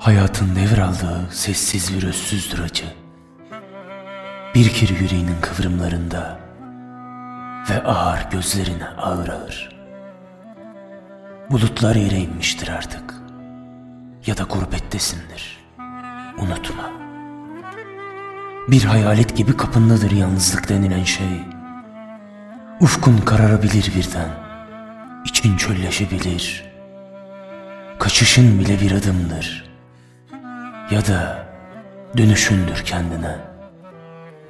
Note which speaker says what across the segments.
Speaker 1: Hayatın devraldığı sessiz bir özsüzdür acı. Birikir yüreğinin kıvrımlarında ve ağır gözlerine ağır ağır. Bulutlar yere inmiştir artık ya da gurbettesindir. Unutma. Bir hayalet gibi kapındadır yalnızlık denilen şey. Ufkun kararabilir birden. İçin çölleşebilir. Kaçışın bile bir adımdır. Ya da dönüşündür kendine.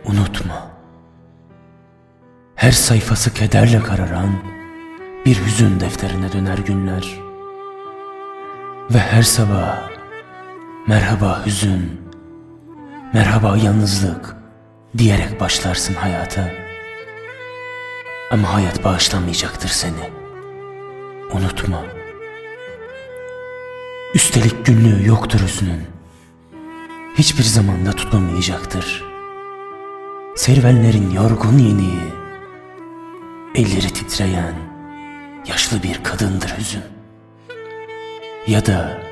Speaker 1: Unutma. Her sayfası kederle kararan bir hüzün defterine döner günler. Ve her sabah merhaba hüzün, merhaba yalnızlık diyerek başlarsın hayata. Ama hayat bağışlamayacaktır seni. Unutma. Üstelik günlüğü yoktur hüznün. Hiçbir zamanda tutulmayacaktır. Serüvenlerin yorgun yeniği, elleri titreyen, yaşlı bir kadındır hüzün. Ya da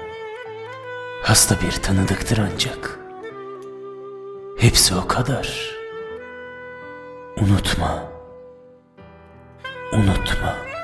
Speaker 1: hasta bir tanıdıktır ancak. Hepsi o kadar. Unutma. Unutma.